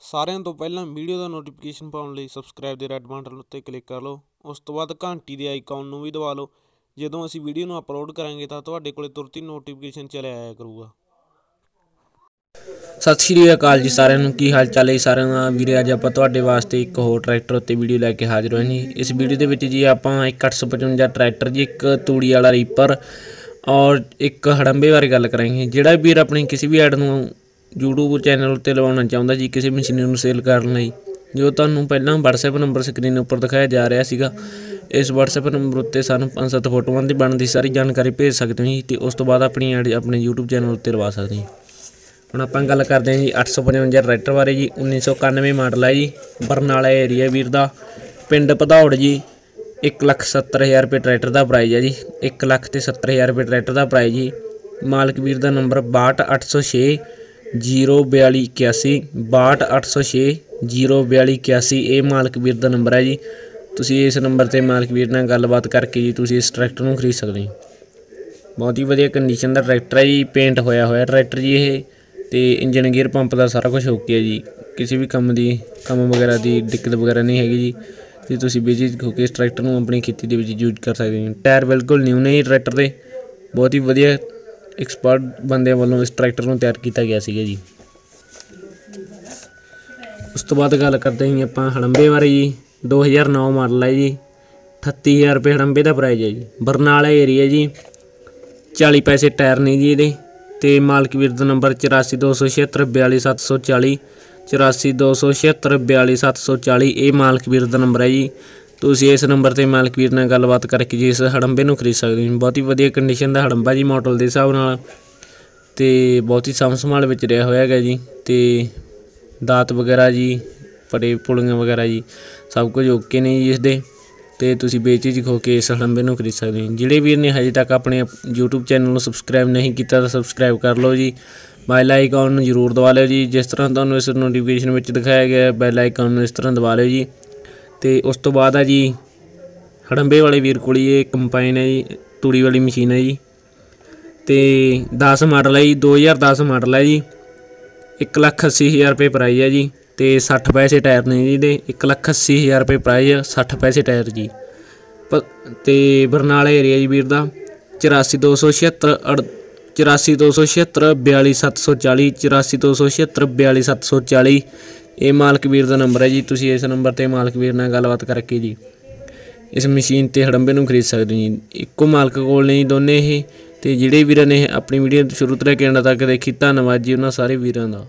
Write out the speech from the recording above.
ਸਾਰਿਆਂ ਤੋਂ ਪਹਿਲਾਂ ਵੀਡੀਓ ਦਾ ਨੋਟੀਫਿਕੇਸ਼ਨ ਪਾਉਣ ਲਈ ਸਬਸਕ੍ਰਾਈਬ ਦੇ ਰੈੱਡ ਬਟਨ ਉੱਤੇ ਕਲਿੱਕ ਕਰ ਲਓ। ਉਸ ਤੋਂ ਬਾਅਦ ਘੰਟੀ ਦੇ ਆਈਕਨ ਨੂੰ ਵੀ ਦਬਾ ਲਓ। ਜਦੋਂ ਅਸੀਂ ਵੀਡੀਓ ਨੂੰ ਅਪਲੋਡ ਕਰਾਂਗੇ ਤਾਂ ਤੁਹਾਡੇ ਕੋਲੇ ਤੁਰੰਤ ਹੀ ਨੋਟੀਫਿਕੇਸ਼ਨ ਚਲੇ ਆਇਆ ਕਰੂਗਾ। ਸਤਿ ਸ਼੍ਰੀ ਅਕਾਲ ਜੀ ਸਾਰਿਆਂ ਨੂੰ। ਕੀ ਹਾਲ ਚਾਲ ਹੈ ਜੀ ਸਾਰਿਆਂ ਦਾ? ਵੀਰੇ, ਅੱਜ ਆਪਾਂ ਤੁਹਾਡੇ ਵਾਸਤੇ ਇੱਕ ਹੋਰ ਟਰੈਕਟਰ ਉੱਤੇ ਵੀਡੀਓ ਲੈ ਕੇ ਹਾਜ਼ਰ ਹੋਏ ਜੀ ਇਸ ਵੀਡੀਓ ਦੇ ਵਿੱਚ ਜੀ ਆਪਾਂ ਇੱਕ 855 ਟਰੈਕਟਰ ਜੀ, ਇੱਕ ਤੂੜੀ ਵਾਲਾ ਰੀਪਰ ਔਰ ਇੱਕ ਹੜੰਬੇ ਬਾਰੇ ਗੱਲ ਕਰਾਂਗੇ। ਜਿਹੜਾ ਵੀਰ ਆਪਣੀ ਕਿਸੇ ਵੀ ਐਡ ਨੂੰ YouTube ਚੈਨਲ ਉੱਤੇ ਲਵਾਉਣਾ ਚਾਹੁੰਦਾ ਜੀ, ਕਿਸੇ ਮਸ਼ੀਨ ਨੂੰ ਸੇਲ ਕਰਨ ਲਈ। ਜੋ ਤੁਹਾਨੂੰ ਪਹਿਲਾਂ WhatsApp ਨੰਬਰ ਸਕਰੀਨ ਉੱਪਰ ਦਿਖਾਇਆ ਜਾ ਰਿਹਾ ਸੀਗਾ, ਇਸ WhatsApp ਨੰਬਰ ਉੱਤੇ ਸਾਨੂੰ ਪੰਜ ਸੱਤ ਫੋਟੋਆਂ ਦੀ ਬਣਦੀ ਸਾਰੀ ਜਾਣਕਾਰੀ ਭੇਜ ਸਕਦੇ ਹੋ ਜੀ ਤੇ ਉਸ ਤੋਂ ਬਾਅਦ ਆਪਣੀ ਐਡ ਆਪਣੇ YouTube ਚੈਨਲ ਉੱਤੇ ਲਵਾ ਸਕਦੇ ਹੋ ਹੁਣ ਆਪਾਂ ਗੱਲ ਕਰਦੇ ਹਾਂ ਜੀ 855 ਟਰੈਕਟਰ ਬਾਰੇ ਜੀ 1991 ਮਾਡਲ ਹੈ ਜੀ, ਬਰਨਾਲਾ ਏਰੀਆ ਵੀਰ ਦਾ, ਪਿੰਡ ਭਦੌੜ ਜੀ 170000 ਰੁਪਏ ਟਰੈਕਟਰ ਦਾ ਪ੍ਰਾਈਜ਼ ਹੈ ਜੀ 1 ਲੱਖ ਤੇ 70000 ਰੁਪਏ ਟਰੈਕਟਰ ਦਾ ਪ੍ਰਾਈਜ਼ ਜੀ। ਮਾਲਕ ਵੀਰ ਦਾ ਨੰਬਰ 62806 04281 62806 04281 ਇਹ ਮਾਲਕ ਵੀਰ ਦਾ ਨੰਬਰ ਹੈ ਜੀ। ਤੁਸੀਂ ਇਸ ਨੰਬਰ ਤੇ ਮਾਲਕ ਵੀਰ ਨਾਲ ਗੱਲਬਾਤ ਕਰਕੇ ਜੀ, ਤੁਸੀਂ ਇਸ ਟਰੈਕਟਰ ਨੂੰ ਖਰੀਦ ਸਕਦੇ ਹੋ। ਬਹੁਤ ਹੀ ਵਧੀਆ ਕੰਡੀਸ਼ਨ ਦਾ ਟਰੈਕਟਰ ਹੈ ਜੀ ਪੇਂਟ ਹੋਇਆ ਹੋਇਆ ਟਰੈਕਟਰ ਜੀ ਇਹ, ਤੇ ਇੰਜਨ ਗੇਅਰ ਪੰਪ ਦਾ ਸਾਰਾ ਕੁਝ ਓਕੇ ਹੈ ਜੀ। ਕਿਸੇ ਵੀ ਕੰਮ ਦੀ, ਕੰਮ ਵਗੈਰਾ ਦੀ ਦਿੱਕਤ ਵਗੈਰਾ ਨਹੀਂ ਹੈਗੀ ਜੀ, ਤੇ ਤੁਸੀਂ ਬਿਜ਼ੀ ਹੋ ਕੇ ਇਸ ਟਰੈਕਟਰ ਨੂੰ ਆਪਣੀ ਖੇਤੀ ਦੇ ਵਿੱਚ ਯੂਜ਼ ਕਰ ਸਕਦੇ ਹੋ। ਟਾਇਰ ਬਿਲਕੁਲ ਨਿਊ ਨੇ ਟਰੈਕਟਰ ਦੇ। ਬਹੁਤ ਹੀ ਵਧੀਆ ਐਕਸਪਰਟ ਬੰਦਿਆਂ ਵੱਲੋਂ ਇਸ ਟਰੈਕਟਰ ਨੂੰ ਤਿਆਰ ਕੀਤਾ ਗਿਆ ਸੀਗਾ ਜੀ। ਉਸ ਤੋਂ ਬਾਅਦ ਗੱਲ ਕਰਦੇ ਹਾਂ ਆਪਾਂ ਹੜੰਬੇ ਬਾਰੇ ਜੀ। 2009 ਮਾਡਲ ਹੈ ਜੀ। 38000 ਰੁਪਏ ਹੜੰਬੇ ਦਾ ਪ੍ਰਾਈਸ ਹੈ ਜੀ। ਬਰਨਾਲਾ ਏਰੀਆ ਜੀ। 40 ਪੈਸੇ ਟਾਇਰ ਨੇ ਜੀ ਇਹਦੇ। ਤੇ ਮਾਲਕ ਵੀਰ ਦਾ ਨੰਬਰ 8426742740 8426742740 ਇਹ ਮਾਲਕ ਵੀਰ ਦਾ ਨੰਬਰ ਹੈ ਜੀ। ਤੁਸੀਂ ਇਸ ਨੰਬਰ ਤੇ ਮਾਲਕ ਵੀਰ ਨਾਲ ਗੱਲਬਾਤ ਕਰਕੇ ਜੀ ਇਸ ਹੜੰਬੇ ਨੂੰ ਖਰੀਦ ਸਕਦੇ ਹੋ। ਬਹੁਤ ਹੀ ਵਧੀਆ ਕੰਡੀਸ਼ਨ ਦਾ ਹੜੰਬਾ ਜੀ ਮਾਡਲ ਦੇ ਹਿਸਾਬ ਨਾਲ। ਤੇ ਬਹੁਤ ਹੀ ਸਾਂਭ ਸੰਭਾਲ ਵਿੱਚ ਰਿਹਾ ਹੋਇਆ ਹੈਗਾ ਜੀ। ਤੇ ਦਾਤ ਵਗੈਰਾ ਜੀ ਪੜੇ ਪੁਲੀਆਂ ਵਗੈਰਾ ਜੀ, ਸਭ ਕੁਝ ਓਕੇ ਨੇ ਜੀ ਇਸ ਦੇ ਤੇ ਤੁਸੀਂ ਬੇਚੀਜ ਖੋ ਕੇ ਇਸ ਹੜੰਬੇ ਨੂੰ ਖਰੀਦ ਸਕਦੇ ਹੋ। ਜਿਹੜੇ ਵੀਰ ਨੇ ਹਜੇ ਤੱਕ ਆਪਣੇ YouTube ਚੈਨਲ ਨੂੰ ਸਬਸਕ੍ਰਾਈਬ ਨਹੀਂ ਕੀਤਾ ਤਾਂ ਸਬਸਕ੍ਰਾਈਬ ਕਰ ਲਓ ਜੀ। ਬੈਲ ਆਈਕਨ ਨੂੰ ਜ਼ਰੂਰ ਦਬਾ ਲਿਓ ਜੀ। ਜਿਸ ਤਰ੍ਹਾਂ ਤੁਹਾਨੂੰ ਇਸ ਨੋਟੀਫਿਕੇਸ਼ਨ ਵਿੱਚ ਦਿਖਾਇਆ ਗਿਆ ਬੈਲ ਆਈਕਨ ਨੂੰ ਇਸ ਤਰ੍ਹਾਂ ਦਬਾ ਲਿਓ ਜੀ। ਤੇ ਉਸ ਤੋਂ ਬਾਅਦ ਆ ਜੀ, ਹੜੰਬੇ ਵਾਲੇ ਵੀਰ ਕੋਲ ਇਹ ਕੰਪਾਈਨ ਹੈ ਜੀ, ਤੂੜੀ ਵਾਲੀ ਮਸ਼ੀਨ ਹੈ ਜੀ। ਤੇ 10 ਮਾਡਲ ਹੈ ਜੀ 2010 ਮਾਡਲ ਹੈ ਜੀ। 180000 ਰੁਪਏ ਪ੍ਰਾਈਸ ਹੈ ਜੀ ਤੇ 60 ਪੈਸੇ ਟਾਇਰ ਨੇ ਜੀ ਦੇ 180000 ਰੁਪਏ ਪ੍ਰਾਈਸ 60 ਪੈਸੇ ਟਾਇਰ ਜੀ। ਤੇ ਬਰਨਾਲਾ ਏਰੀਆ ਜੀ ਵੀਰ ਦਾ 84276 84276 42740 84276 42740 ਇਹ ਮਾਲਕ ਵੀਰ ਦਾ ਨੰਬਰ ਹੈ ਜੀ, ਤੁਸੀਂ ਇਸ ਨੰਬਰ ਤੇ ਮਾਲਕ ਵੀਰ ਨਾਲ ਗੱਲਬਾਤ ਕਰਕੇ ਜੀ, ਇਸ ਮਸ਼ੀਨ ਤੇ ਹੜੰਬੇ ਨੂੰ ਖਰੀਦ ਸਕਦੇ ਹੋ ਜੀ। ਇੱਕੋ ਮਾਲਕ ਕੋਲ ਨੇ ਜੀ ਦੋਨੇ ਇਹ, ਤੇ ਜਿਹੜੇ ਵੀਰਾਂ ਨੇ ਆਪਣੀ ਵੀਡੀਓ ਸ਼ੁਰੂ ਤੋਂ ਲੈ ਕੇ ਐਂਡ ਤੱਕ ਦੇਖੀ, ਧੰਨਵਾਦ ਜੀ ਉਹਨਾਂ ਸਾਰੇ ਵੀਰਾਂ ਦਾ।